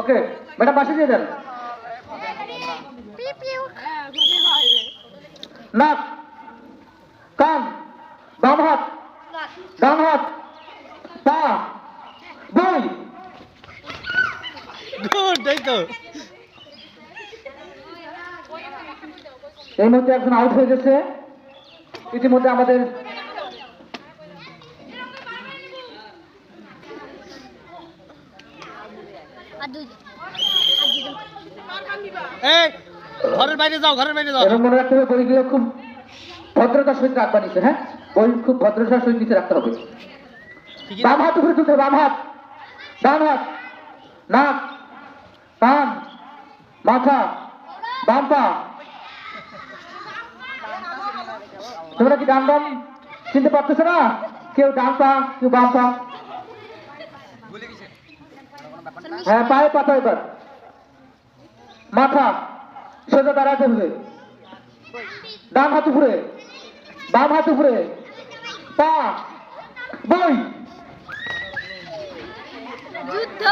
Okay madam পাশে দিয়ে দেন। নাক কান বাম হাত ডান হাত পা বই। এই মুহূর্তে একজন আউট হয়ে গেছে। ইতিমধ্যে আমাদের আর দুই আর দুজন এই ঘরের বাইরে যাও ঘরের বাইরে যাও। এবং মনে রাখতে হবে বইগুলো খুব ভদ্রতার সহিত রাখবা নিচে হ্যাঁ? বই খুব ভদ্রতার সহিত নিচে রাখতে হবে। বাম হাত উপরে তুলতে বাম হাত। ডান হাত নাক কান মাথা বাম পা। তোমরা কি ডান বাম চিনতে পারতেছো না? কেউ ডান পা কেউ বাম পা। হ্যাঁ পায়ে পাতা এবার। মাথা সোজা দাঁড়াতে হবে। ডান হাত উপরে বাম হাত উপরে পা বই। যুদ্ধ।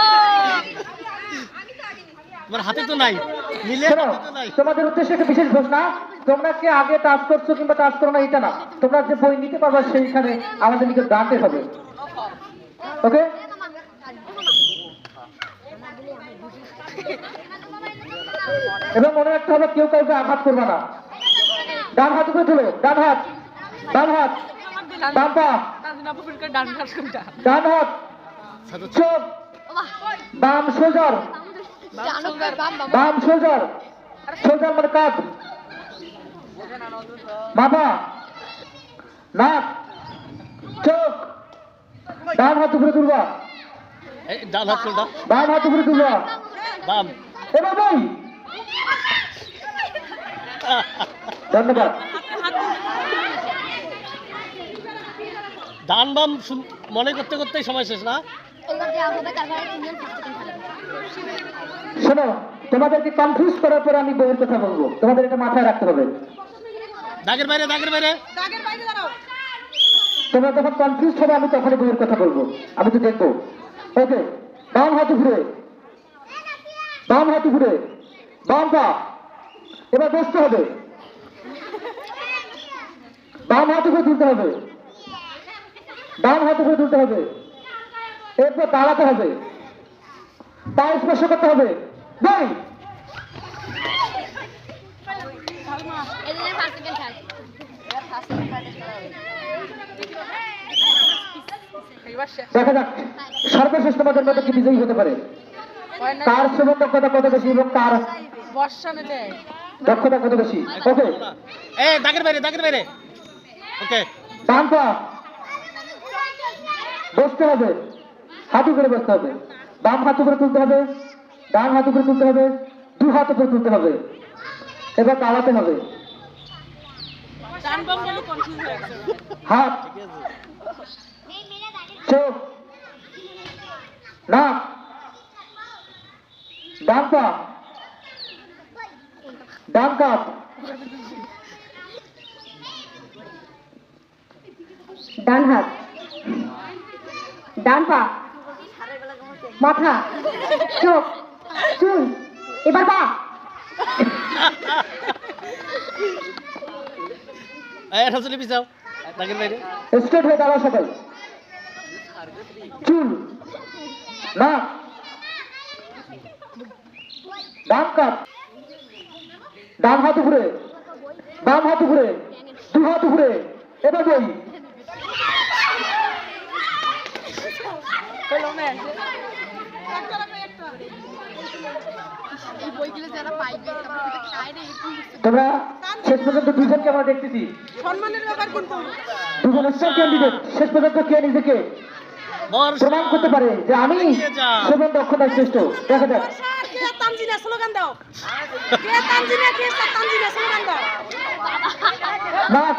তোমার হাতে তো নাই তোমাদের উদ্দেশ্যে একটা বিশেষ ঘোষণা তোমরা কে আগে টাচ করছ কিংবা টাচ করো না এটা না। তোমরা যে বই নিতে পারবে সেইখানে আমাদের নিকে দাঁড়াতে হবে। ওকে? এবং মনে রাখতে হবে কেউ কাউকে আঘাত করবে না। ডান হাত উপরে তোলো ডান হাত ডান হাত ডান পা। ডান হাত চোখ বাম সোজার বাম সোজার সোজার মানে কাঁধ। মাথা নাক চোখ ডান হাত উপরে তুলবা। ডান হাত খুলটা বাম হাত উপরে তুলবা। বাম। এবার বই ধন্যবাদ। ডান বাম মনে করতে করতেই সময় শেষ না? শোনো তোমাদেরকে কনফিউজ করার পরে আমি বইয়ের কথা বলব। তোমাদের এটা মাথায় রাখতে হবে। দাগের বাইরে দাগের বাইরে। তোমরা যখন কনফিউজ হবে আমি তখনই বইয়ের কথা বলব। আমি তো দেখব। ওকে বাম হাত ঘুরে। বাম হাত উপরে বাম পা। এবার বসতে হবে। বাম হাত উপরে তুলতে হবে। বাম হাত উপরে তুলতে হবে। এরপর দাঁড়াতে হবে। পা স্পর্শ করতে হবে। খেল দেখা যাক সর্বশেষ তোমাদের মধ্যে কি বিজয়ী হতে পারে। কার শ্রবণ দক্ষতা কত বেশি এবং কার দক্ষতা কত বেশি ওকে এই দাগের বাইরে দাগের বাইরে। ওকে। ডান পা বসতে হবে। হাত উপরে বসতে হবে। বাম হাত উপরে তুলতে হবে। ডান হাত উপরে তুলতে হবে। দু হাত উপরে তুলতে হবে। এবার দাঁড়াতে হবে। হাত। চোখ। নাক। ডান পা ডান কাপ ডান হাত। ডান পা। মাথা। চোখ। চুল। এবার পা। এটা চলে পিছাও। দাগের বাইরে স্ট্রেট হয়ে দাঁড়াও সবাই চুল। নাক। ডান কাপ। ডান হাত উপরে বাম হাত উপরে দু হাত উপরে এবার বই তোমরা শেষ পর্যন্ত দুজনকে আমরা দেখতেছি। সম্মানের ব্যাপার ক্যান্ডিডেট শেষ পর্যন্ত কে নিজেকে প্রমাণ করতে পারে যে আমি সেভেন দক্ষতার শ্রেষ্ঠ। দেখা যাক। তানজিনা স্লোগান দাও। কে তানজিনা কে তানজিনা স্লোগান দাও? নাক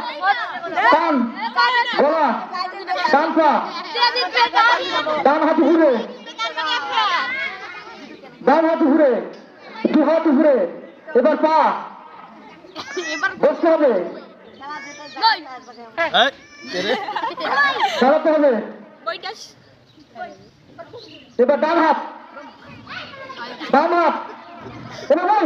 গলা ডান পা ডান হাত ঘুরে ডান হাত ঘুরে দু হাত ঘুরে এবার পা। বসতে হবে? দাঁড়াতে হবে। এবার ডান হাত। বাম হাত। এবার